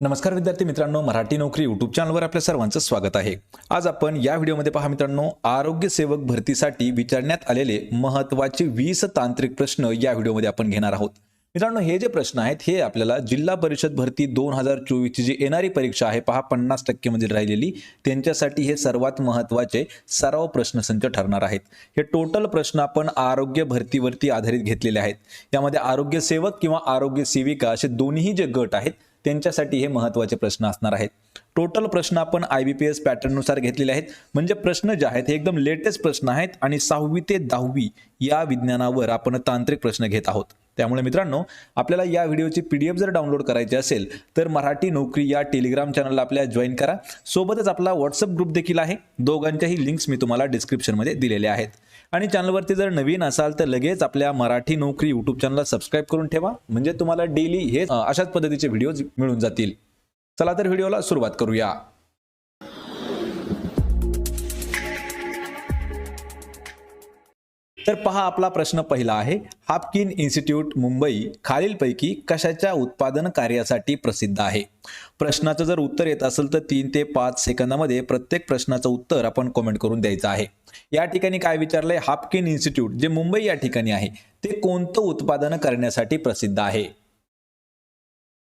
नमस्कार विद्यार्थी मित्रांनो मराठी नोकरी युट्यूब चॅनलवर आपल्या सर्वांचं स्वागत आहे. आज आपण या व्हिडिओमध्ये पहा मित्रांनो आरोग्य सेवक भरतीसाठी विचारण्यात आलेले महत्त्वाचे वीस तांत्रिक प्रश्न या व्हिडिओमध्ये आपण घेणार आहोत. मित्रांनो हे जे प्रश्न आहेत हे आपल्याला जिल्हा परिषद भरती दोन हजार चोवीसची जी येणारी परीक्षा आहे पहा पन्नास टक्केमध्ये राहिलेली त्यांच्यासाठी हे सर्वात महत्त्वाचे सराव प्रश्नसंच ठरणार आहेत. हे टोटल प्रश्न आपण आरोग्य भरतीवरती आधारित घेतलेले आहेत. यामध्ये आरोग्य सेवक किंवा आरोग्य सेविका असे दोन्ही जे गट आहेत त्यांच्यासाठी हे महत्त्वाचे प्रश्न असणार आहेत. टोटल प्रश्न आपण आय बी पी एस पॅटर्ननुसार घेतलेले आहेत. म्हणजे प्रश्न जे आहेत हे एकदम लेटेस्ट प्रश्न आहेत आणि सहावी ते दहावी या विज्ञानावर आपण तांत्रिक प्रश्न घेत आहोत. त्यामुळे मित्रांनो आपल्याला या व्हिडिओची पी डी एफ जर डाउनलोड करायची असेल तर मराठी नोकरी या टेलिग्राम चॅनलला आपल्या जॉईन करा. सोबतच आपला व्हॉट्सअप ग्रुप देखील आहे. दोघांच्याही लिंक्स मी तुम्हाला डिस्क्रिप्शनमध्ये दिलेल्या आहेत. आणि चॅनलवरती जर नवीन असाल तर लगेच आपल्या मराठी नोकरी यूट्यूब चॅनलला सबस्क्राईब करून ठेवा. म्हणजे तुम्हाला डेली हे अशाच पद्धतीचे व्हिडिओज मिळून जातील. चला तर व्हिडिओला सुरुवात करूया. तर पहा आपला प्रश्न पहिला आहे. हापकिन इन्स्टिट्यूट मुंबई खालीलपैकी कशाच्या उत्पादन कार्यासाठी प्रसिद्ध आहे? प्रश्नाचं जर उत्तर येत असेल तर तीन ते पाच सेकंदामध्ये प्रत्येक प्रश्नाचं उत्तर आपण कमेंट करून द्यायचं आहे. या ठिकाणी काय विचारलंय? हापकिन इन्स्टिट्यूट जे मुंबई या ठिकाणी आहे ते कोणतं उत्पादन करण्यासाठी प्रसिद्ध आहे?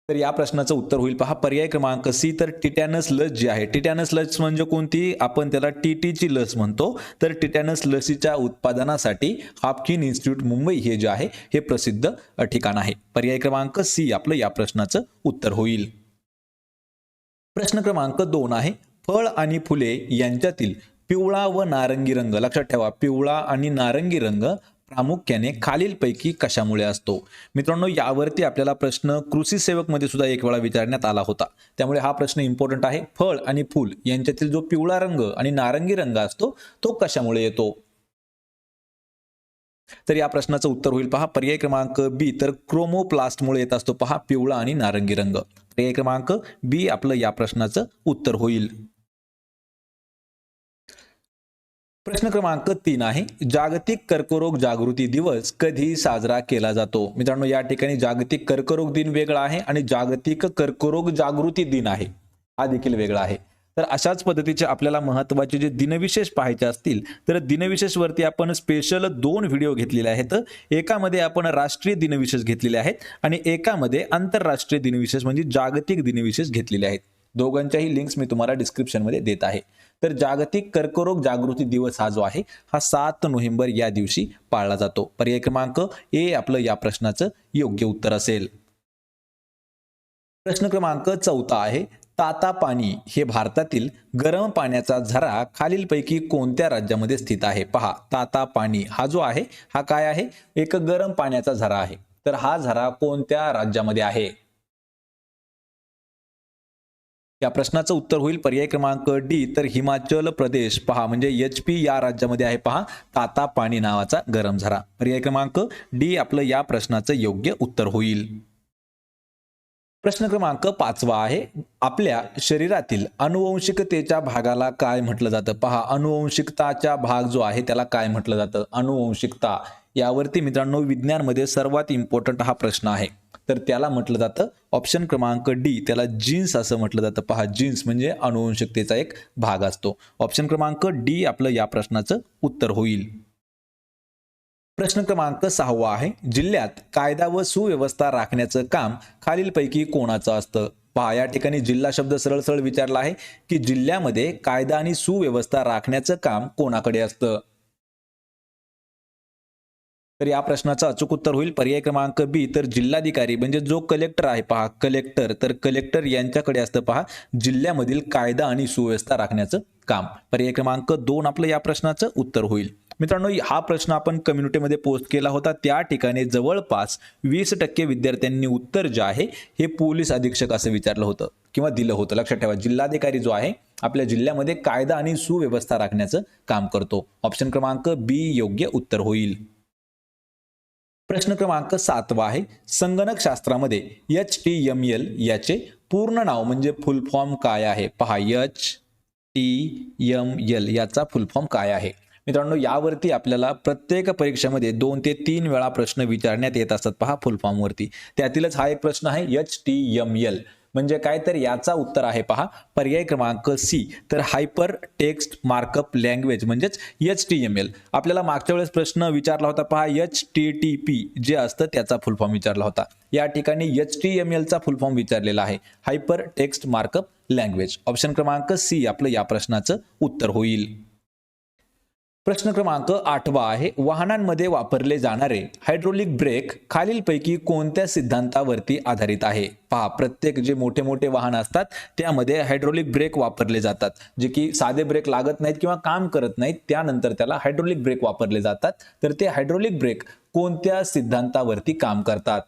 तर या प्रश्नाचं उत्तर होईल. पहा पर्याय क्रमांक सी तर टिटॅनस लस जी आहे. टिटॅनस लस म्हणजे कोणती? आपण त्याला टीटीची लस म्हणतो. तर टिटॅनस लसीच्या उत्पादनासाठी हापकिन इन्स्टिट्यूट मुंबई हे जे आहे हे प्रसिद्ध ठिकाण आहे. पर्याय क्रमांक सी आपलं या प्रश्नाचं उत्तर होईल. प्रश्न क्रमांक दोन आहे. फळ आणि फुले यांच्यातील पिवळा व नारंगी रंग. लक्षात ठेवा पिवळा आणि नारंगी रंग प्रामुख्याने खालीलपैकी कशामुळे असतो? मित्रांनो यावरती आपल्याला प्रश्न कृषी सेवकमध्ये सुद्धा एक वेळा विचारण्यात आला होता. त्यामुळे हा प्रश्न इम्पॉर्टंट आहे. फळ आणि फूल यांच्यातील जो पिवळा रंग आणि नारंगी रंग असतो तो कशामुळे येतो? तर या प्रश्नाचं उत्तर होईल पहा. पर्याय क्रमांक बी तर क्रोमोप्लास्टमुळे येत असतो पहा पिवळा आणि नारंगी रंग. पर्याय क्रमांक बी आपलं या प्रश्नाचं उत्तर होईल. प्रश्न क्रमांक तीन आहे. जागतिक कर्करोग जागृती दिवस कधी साजरा केला जातो? मित्रांनो या ठिकाणी जागतिक कर्करोग दिन वेगळा आहे आणि जागतिक कर्करोग जागृती दिन आहे. हा देखील वेगळा आहे. तर अशाच पद्धतीचे आपल्याला महत्त्वाचे जे दिनविशेष पाहायचे असतील तर दिनविशेष वरती आपण स्पेशल दोन व्हिडिओ घेतलेले आहेत. एकामध्ये आपण राष्ट्रीय दिनविशेष घेतलेले आहेत आणि एकामध्ये आंतरराष्ट्रीय दिनविशेष म्हणजे जागतिक दिनविशेष घेतलेले आहेत. दोघांच्याही लिंक्स मी तुम्हाला डिस्क्रिप्शनमध्ये देत आहे. तर जागतिक कर्करोग जागृती दिवस हा जो आहे हा सात नोव्हेंबर या दिवशी पाळला जातो. पर्याय क्रमांक ए आपलं या प्रश्नाचं योग्य उत्तर असेल. प्रश्न क्रमांक चौथा आहे ताता पाणी हे भारतातील गरम पाण्याचा झरा खालीलपैकी कोणत्या राज्यामध्ये स्थित आहे? पहा ताता पाणी हा जो आहे हा काय आहे? एक गरम पाण्याचा झरा आहे. तर हा झरा कोणत्या राज्यामध्ये आहे? या प्रश्नाचं उत्तर होईल. पर्याय क्रमांक डी तर हिमाचल प्रदेश. पहा म्हणजे एच पी या राज्यामध्ये आहे. पहा ताता पाणी नावाचा गरम झरा. पर्याय क्रमांक डी आपलं या प्रश्नाचं योग्य उत्तर होईल. प्रश्न क्रमांक पाचवा आहे. आपल्या शरीरातील अनुवंशिकतेच्या भागाला काय म्हटलं जातं? पहा अनुवंशिकताचा भाग जो आहे त्याला काय म्हटलं जातं? अनुवंशिकता यावरती मित्रांनो विज्ञानमध्ये सर्वात इम्पॉर्टंट हा प्रश्न आहे. तर त्याला म्हटलं जातं ऑप्शन क्रमांक डी त्याला जीन्स असं म्हटलं जातं. पहा जीन्स म्हणजे अनुवंशिकतेचा एक भाग असतो. ऑप्शन क्रमांक डी आपलं या प्रश्नाचं उत्तर होईल. प्रश्न क्रमांक सहावा आहे. जिल्ह्यात कायदा व सुव्यवस्था राखण्याचं काम खालीलपैकी कोणाचं असतं? पहा या ठिकाणी जिल्हा शब्द सरळ सरळ विचारला आहे की जिल्ह्यामध्ये कायदा आणि सुव्यवस्था राखण्याचं काम कोणाकडे असतं? तर या प्रश्नाचं अचूक उत्तर होईल. पर्याय क्रमांक बी तर जिल्हाधिकारी म्हणजे जो कलेक्टर आहे पहा कलेक्टर तर कलेक्टर यांच्याकडे असतं पहा जिल्ह्यामधील कायदा आणि सुव्यवस्था राखण्याचं काम. पर्याय क्रमांक दोन आपलं या प्रश्नाचं उत्तर होईल. मित्रांनो हा प्रश्न आपण कम्युनिटीमध्ये पोस्ट केला होता. त्या ठिकाणी जवळपास वीस टक्के विद्यार्थ्यांनी उत्तर जे आहे हे पोलीस अधीक्षक असं विचारलं होतं किंवा दिलं होतं. लक्षात ठेवा जिल्हाधिकारी जो आहे आपल्या जिल्ह्यामध्ये कायदा आणि सुव्यवस्था राखण्याचं काम करतो. ऑप्शन क्रमांक बी योग्य उत्तर होईल. प्रश्न क्रमांक सातवा आहे. संगणक शास्त्रामध्ये एच टी एम एल याचे पूर्ण नाव म्हणजे फुल फॉर्म काय आहे? पहा एच टी एम एल याचा फुल फॉर्म काय आहे? मित्रांनो यावरती आपल्याला प्रत्येक परीक्षेमध्ये दोन ते तीन वेळा प्रश्न विचारण्यात येत असतात. पहा फुल फॉर्मवरती त्यातीलच हा एक प्रश्न आहे एच टी एम एल म्हणजे काय तर याचा उत्तर आहे पहा. पर्याय क्रमांक सी. तर हायपर टेक्स्ट मार्कअप लँग्वेज म्हणजेच एच टी एम एल. आपल्याला मागच्या वेळेस प्रश्न विचारला होता पहा. एच टी टी पी जे असतं त्याचा फुल फॉर्म विचारला होता. या ठिकाणी एच टी एम एलचा फुल फॉर्म विचारलेला आहे. Hyper text markup language. Option क्रमांक सी आपलं या प्रश्नाचं उत्तर होईल. प्रश्न क्रमांक आठवा आहे. वाहनांमध्ये वापरले जाणारे हायड्रोलिक ब्रेक खालीलपैकी कोणत्या सिद्धांतावरती आधारित आहे? पहा प्रत्येक जे मोठे मोठे वाहन असतात त्यामध्ये हायड्रोलिक ब्रेक वापरले जातात. जे की साधे ब्रेक लागत नाहीत किंवा काम करत नाहीत त्यानंतर त्याला हायड्रोलिक ब्रेक वापरले जातात. तर ते हायड्रोलिक ब्रेक कोणत्या सिद्धांतावरती काम करतात?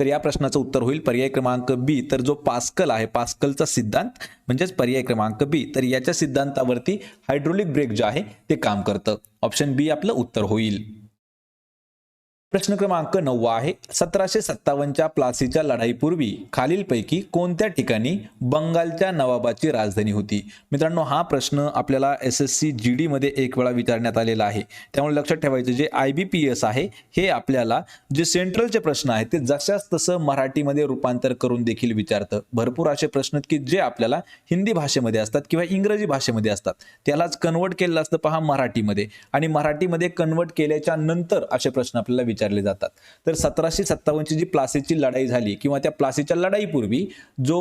तर या प्रश्नाचं उत्तर होईल पर्याय क्रमांक बी तर जो पास्कल आहे पास्कलचा सिद्धांत म्हणजेच पर्याय क्रमांक बी तर याच्या सिद्धांतावरती हायड्रोलिक ब्रेक जे आहे ते काम करतं. ऑप्शन बी आपलं उत्तर होईल. प्रश्न क्रमांक नववा आहे. सतराशे सत्तावन्नच्या प्लासीच्या लढाईपूर्वी खालीलपैकी कोणत्या ठिकाणी बंगालच्या नवाबाची राजधानी होती? मित्रांनो हा प्रश्न आपल्याला एस एस सी जी डीमध्ये एक वेळा विचारण्यात आलेला आहे. त्यामुळे लक्षात ठेवायचं जे आय बी पी एस आहे हे आपल्याला जे सेंट्रलचे प्रश्न आहेत ते जशाच तसं मराठीमध्ये रूपांतर करून देखील विचारतं. भरपूर असे प्रश्न आहेत की जे आपल्याला हिंदी भाषेमध्ये असतात किंवा इंग्रजी भाषेमध्ये असतात. त्यालाच कन्वर्ट केलेलं असतं पहा मराठीमध्ये. आणि मराठीमध्ये कन्वर्ट केल्याच्यानंतर असे प्रश्न आपल्याला विचारले जातात. तर सतराशे सत्तावन्नची जी प्लासीची लढाई झाली किंवा त्या प्लासीच्या लढाईपूर्वी जो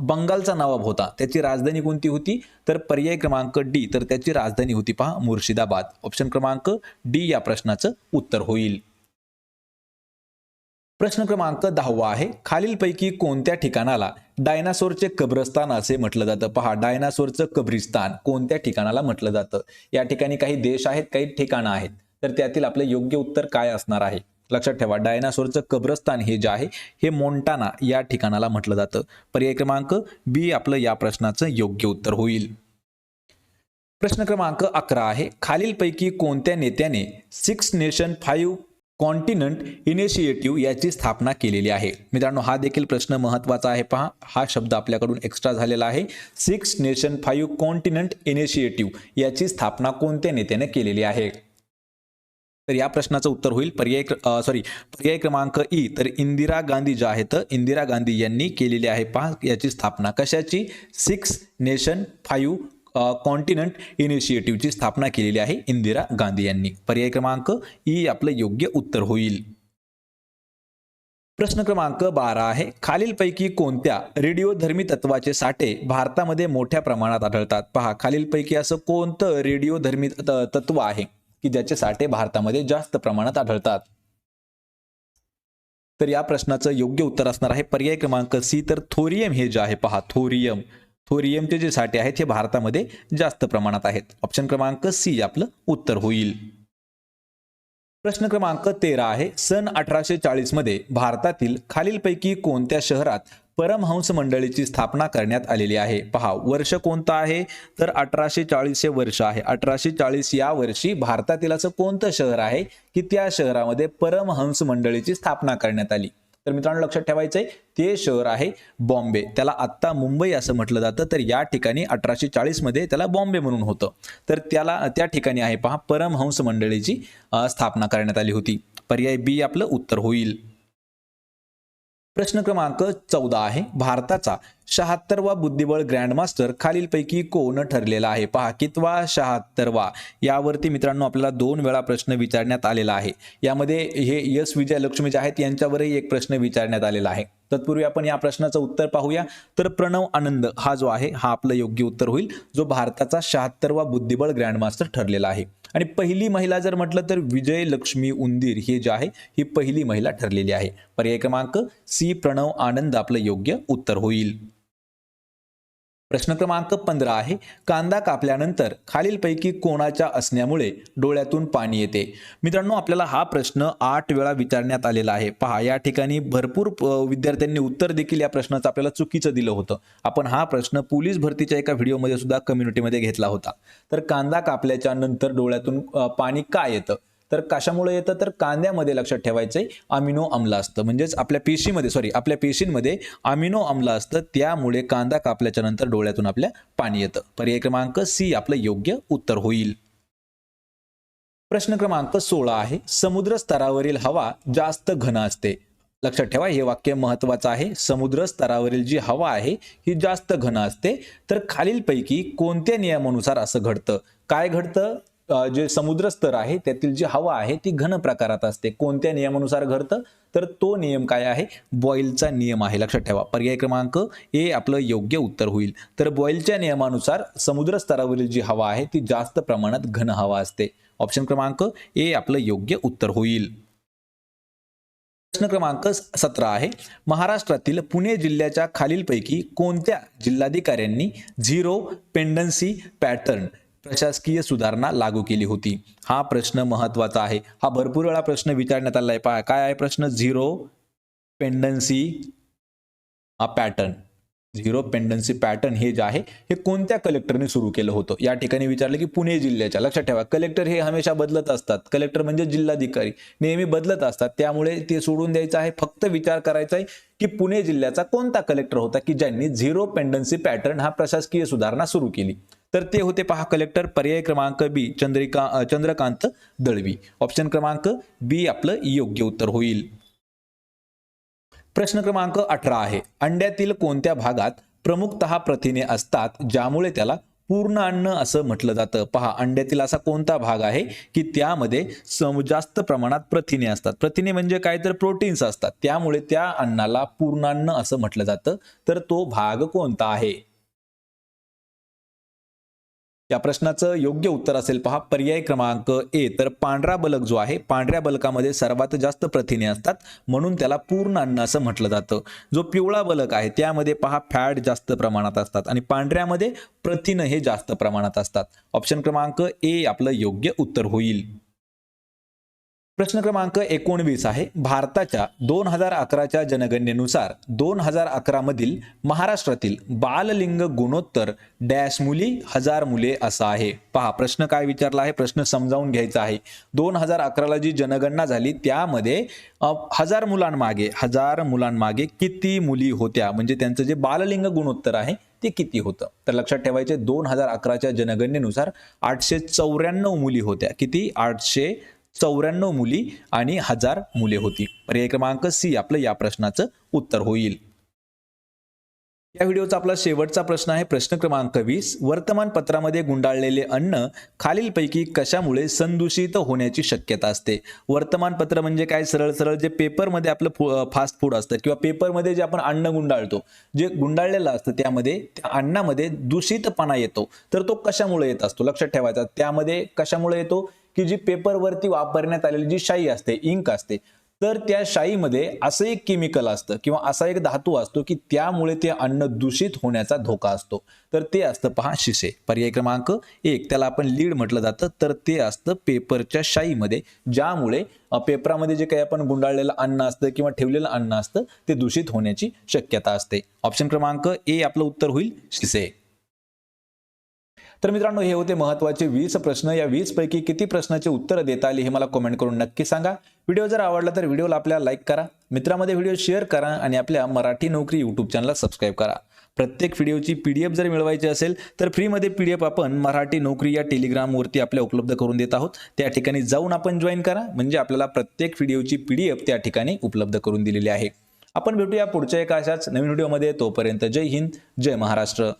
बंगालचा नवाब होता त्याची राजधानी कोणती होती? तर पर्याय क्रमांक डी तर त्याची राजधानी होती पहा मुर्शिदाबाद. ऑप्शन क्रमांक डी या प्रश्नाचं उत्तर होईल. प्रश्न क्रमांक दहावा आहे. खालीलपैकी कोणत्या ठिकाणाला डायनासोरचे कब्रस्तान असे म्हटलं जातं? पहा डायनासोरचं कब्रिस्तान कोणत्या ठिकाणाला म्हटलं जातं? या ठिकाणी काही देश आहेत काही ठिकाणं आहेत. तर त्यातील आपलं योग्य उत्तर काय असणार आहे? लक्षात ठेवा डायनासोरचं कब्रस्तान हे जे आहे हे मोंटाना या ठिकाणाला म्हटलं जातं. पर्याय क्रमांक बी आपलं या प्रश्नाचं योग्य उत्तर होईल. प्रश्न क्रमांक अकरा आहे खालीलपैकी कोणत्या नेत्याने six nation five continent initiative याची स्थापना केलेली आहे? मित्रांनो हा देखील प्रश्न महत्त्वाचा आहे पहा. हा शब्द आपल्याकडून एक्स्ट्रा झालेला आहे. Six nation five continent initiative याची स्थापना कोणत्या नेत्याने केलेली आहे? तर या प्रश्नाचं उत्तर होईल. पर्याय सॉरी पर्याय क्रमांक ई तर इंदिरा गांधी ज्या आहेत इंदिरा गांधी यांनी केलेली आहे पहा याची स्थापना कशाची? सिक्स नेशन फाईव्ह कॉन्टिनंट इनिशिएटिव्हची स्थापना केलेली आहे इंदिरा गांधी यांनी. पर्याय क्रमांक ई आपलं योग्य उत्तर होईल. प्रश्न क्रमांक बारा आहे. खालीलपैकी कोणत्या रेडिओधर्मी तत्वाचे साठे भारतामध्ये मोठ्या प्रमाणात आढळतात? पहा खालीलपैकी असं कोणतं रेडिओधर्मी त- तत्व आहे? की ज्याचे साठे भारतामध्ये जास्त प्रमाणात आढळतात. तर या प्रश्नाचं योग्य उत्तर असणार आहे पर्याय क्रमांक सी. तर थोरियम हे जे आहे पहा थोरियम. थोरियमचे जे साठे आहेत हे भारतामध्ये जास्त प्रमाणात आहेत. ऑप्शन क्रमांक सी आपलं उत्तर होईल. प्रश्न क्रमांक तेरा आहे. सन अठराशे चाळीसमध्ये भारतातील खालीलपैकी कोणत्या शहरात परमहंस मंडळीची स्थापना करण्यात आलेली आहे? पहा वर्ष कोणतं आहे? तर अठराशे चाळीस हे वर्ष आहे. अठराशे चाळीस या वर्षी भारतातील असं कोणतं शहर आहे की त्या शहरामध्ये परमहंस मंडळीची स्थापना करण्यात आली? तर मित्रांनो लक्षात ठेवायचं आहे ते शहर आहे बॉम्बे. त्याला आत्ता मुंबई असं म्हटलं जातं. तर या ठिकाणी अठराशे चाळीसमध्ये त्याला बॉम्बे म्हणून होतं. तर त्याला त्या ठिकाणी आहे पहा परमहंस मंडळीची स्थापना करण्यात आली होती. पर्याय बी आपलं उत्तर होईल. प्रश्न क्रमांक चौदा आहे. भारताचा शहात्तरवा बुद्धिबळ ग्रँडमास्टर खालीलपैकी कोण ठरलेला आहे? पहा कितवा शहात्तरवा? यावरती मित्रांनो आपल्याला दोन वेळा प्रश्न विचारण्यात आलेला आहे. यामध्ये हे यस विजय लक्ष्मी जे आहेत यांच्यावरही एक प्रश्न विचारण्यात आलेला आहे. तत्पूर्वी आपण या प्रश्नाचं उत्तर पाहूया. तर प्रणव आनंद हा जो आहे हा आपलं योग्य उत्तर होईल. जो भारताचा शहात्तरवा बुद्धिबळ ग्रँडमास्टर ठरलेला आहे. आणि पहिली महिला जर म्हटलं तर विजय लक्ष्मी उंदीर हे जे आहे ही पहिली महिला ठरलेली आहे. पर्याय क्रमांक सी प्रणव आनंद आपलं योग्य उत्तर होईल. प्रश्न क्रमांक पंधरा आहे. कांदा कापल्यानंतर खालीलपैकी कोणाच्या असण्यामुळे डोळ्यातून पाणी येते? मित्रांनो आपल्याला हा प्रश्न आठ वेळा विचारण्यात आलेला आहे. पहा या ठिकाणी भरपूर विद्यार्थ्यांनी उत्तर देखील या प्रश्नाचं आपल्याला चुकीचं दिलं होतं. आपण हा प्रश्न पोलीस भरतीच्या एका व्हिडिओमध्ये सुद्धा कम्युनिटीमध्ये घेतला होता. तर कांदा कापल्याच्या नंतर डोळ्यातून पाणी का येतं? तर कशामुळे येतं? तर कांद्यामध्ये लक्षात ठेवायचंय अमिनो अम्ल असतं. म्हणजेच आपल्या पेशीमध्ये सॉरी आपल्या पेशींमध्ये अमिनो अम्ल असतं. त्यामुळे कांदा कापल्याच्या नंतर डोळ्यातून आपल्या पाणी येतं. पर्याय क्रमांक सी आपलं योग्य उत्तर होईल. प्रश्न क्रमांक सोळा आहे. समुद्र स्तरावरील हवा जास्त घन असते. लक्षात ठेवा हे वाक्य महत्वाचं आहे. समुद्र स्तरावरील जी हवा आहे ही जास्त घन असते. तर खालीलपैकी कोणत्या नियमानुसार असं घडतं? काय घडतं? जे समुद्र स्तर आहे त्यातील जी हवा आहे ती घन प्रकारात असते. कोणत्या नियमानुसार घडतं? तर तो नियम काय आहे? बॉईलचा नियम आहे. लक्षात ठेवा. पर्याय क्रमांक ए आपलं योग्य उत्तर होईल. तर बॉईलच्या नियमानुसार समुद्र स्तरावरील जी हवा आहे ती जास्त प्रमाणात घन हवा असते. ऑप्शन क्रमांक ए आपलं योग्य उत्तर होईल. प्रश्न क्रमांक सतरा आहे. महाराष्ट्रातील पुणे जिल्ह्याच्या खालीलपैकी कोणत्या जिल्हाधिकाऱ्यांनी झिरो पेंडन्सी पॅटर्न प्रशासकीय सुधारणा लागू केली होती. हा प्रश्न महत्त्वाचा आहे. हा भरपूर वेळा प्रश्न विचारण्यात आला आहे पहा काय आहे प्रश्न? झिरो पेंडन्सी हा पॅटर्न. झिरो पेंडन्सी पॅटर्न हे जे आहे हे कोणत्या कलेक्टरने सुरू केलं होतं? या ठिकाणी विचारलं की पुणे जिल्ह्याच्या. लक्षात ठेवा कलेक्टर हे हमेशा बदलत असतात. कलेक्टर म्हणजे जिल्हाधिकारी. नेहमी बदलत असतात. त्यामुळे ते सोडून द्यायचं आहे. फक्त विचार करायचा आहे की पुणे जिल्ह्याचा कोणता कलेक्टर होता की ज्यांनी झिरो पेंडन्सी पॅटर्न हा प्रशासकीय सुधारणा सुरू केली. तर ते होते पहा कलेक्टर पर्याय क्रमांक बी चंद्रिका चंद्रकांत दळवी. ऑप्शन क्रमांक बी आपलं योग्य उत्तर होईल. प्रश्न क्रमांक अठरा आहे. अंड्यातील कोणत्या भागात प्रमुखतः प्रथिने असतात ज्यामुळे त्याला पूर्ण अन्न असं म्हटलं जातं? पहा अंड्यातील असा कोणता भाग आहे की त्यामध्ये जास्त प्रमाणात प्रथिने असतात? प्रथिने म्हणजे काय? तर प्रोटीन्स असतात. त्यामुळे त्या अन्नाला पूर्णान्न असं म्हटलं जातं. तर तो भाग कोणता आहे? या प्रश्नाचं योग्य उत्तर असेल पहा. पर्याय क्रमांक ए. तर पांढरा बलक जो आहे पांढऱ्या बलकामध्ये सर्वात जास्त प्रथिने असतात. म्हणून त्याला पूर्ण अन्न असं म्हटलं जातं. जो पिवळा बलक आहे त्यामध्ये पहा फॅट जास्त प्रमाणात असतात. आणि पांढऱ्यामध्ये प्रथिन हे जास्त प्रमाणात असतात. ऑप्शन क्रमांक ए आपलं योग्य उत्तर होईल. प्रश्न क्रमांक एकोणवीस आहे. भारताच्या दोन हजार अकराच्या जनगणनेनुसार दोन हजार अकरा मधील महाराष्ट्रातील बाललिंग गुणोत्तर डॅश मुली हजार मुले असा आहे. पहा प्रश्न काय विचारला आहे? प्रश्न समजावून घ्यायचा आहे. दोन हजार अकराला जी जनगणना झाली त्यामध्ये हजार मुलांमागे हजार मुलांमागे किती मुली होत्या? म्हणजे त्यांचं जे बाललिंग गुणोत्तर आहे ते किती होतं? तर लक्षात ठेवायचे दोन हजार अकराच्या जनगणनेनुसार आठशे चौऱ्याण्णव मुली होत्या. किती? आठशे चौऱ्याण्णव मुली आणि हजार मुले होती. पर्याय क्रमांक सी आपलं या प्रश्नाचं उत्तर होईल. या व्हिडिओचा आपला शेवटचा प्रश्न आहे. प्रश्न क्रमांक वीस. वर्तमानपत्रामध्ये गुंडाळलेले अन्न खालीलपैकी कशामुळे संदूषित होण्याची शक्यता असते? वर्तमानपत्र म्हणजे काय? सरळ सरळ जे पेपरमध्ये आपलं फास्ट फूड असतं किंवा पेपरमध्ये जे आपण अन्न गुंडाळतो जे गुंडाळलेलं असतं त्यामध्ये त्या अन्नामध्ये दूषितपणा येतो. तर तो कशामुळे येत असतो? लक्षात ठेवायचा. त्यामध्ये कशामुळे येतो? की जी पेपरवरती वापरण्यात आलेली जी शाई असते इंक असते तर त्या शाईमध्ये असं एक केमिकल असतं किंवा असा एक धातू असतो की त्यामुळे ते अन्न दूषित होण्याचा धोका असतो. तर ते असतं पहा शिसे. पर्याय क्रमांक एक. त्याला आपण लीड म्हटलं जातं. तर ते असतं पेपरच्या शाईमध्ये ज्यामुळे पेपरामध्ये जे काही आपण गुंडाळलेलं अन्न असतं किंवा ठेवलेलं अन्न असतं ते दूषित होण्याची शक्यता असते. ऑप्शन क्रमांक ए आपलं उत्तर होईल शिसे. तर मित्रांनो हे होते महत्त्वाचे वीस प्रश्न. या वीस पैकी किती प्रश्नाचे उत्तर देता आली हे मला कमेंट करून नक्की सांगा. व्हिडिओ जर आवडला तर व्हिडिओला आपल्या लाईक करा. मित्रामध्ये व्हिडिओ शेअर करा आणि आपल्या मराठी नोकरी यूट्यूब चॅनलला सबस्क्राईब करा. प्रत्येक व्हिडिओची पी डी एफ जर मिळवायची असेल तर फ्रीमध्ये पी डी एफ आपण मराठी नोकरी या टेलिग्रामवरती आपल्या उपलब्ध करून देत आहोत. त्या ठिकाणी जाऊन आपण जॉईन करा. म्हणजे आपल्याला प्रत्येक व्हिडिओची पी डी एफ त्या ठिकाणी उपलब्ध करून दिलेली आहे. आपण भेटूया पुढच्या एका अशाच नवीन व्हिडिओमध्ये. तोपर्यंत जय हिंद जय महाराष्ट्र.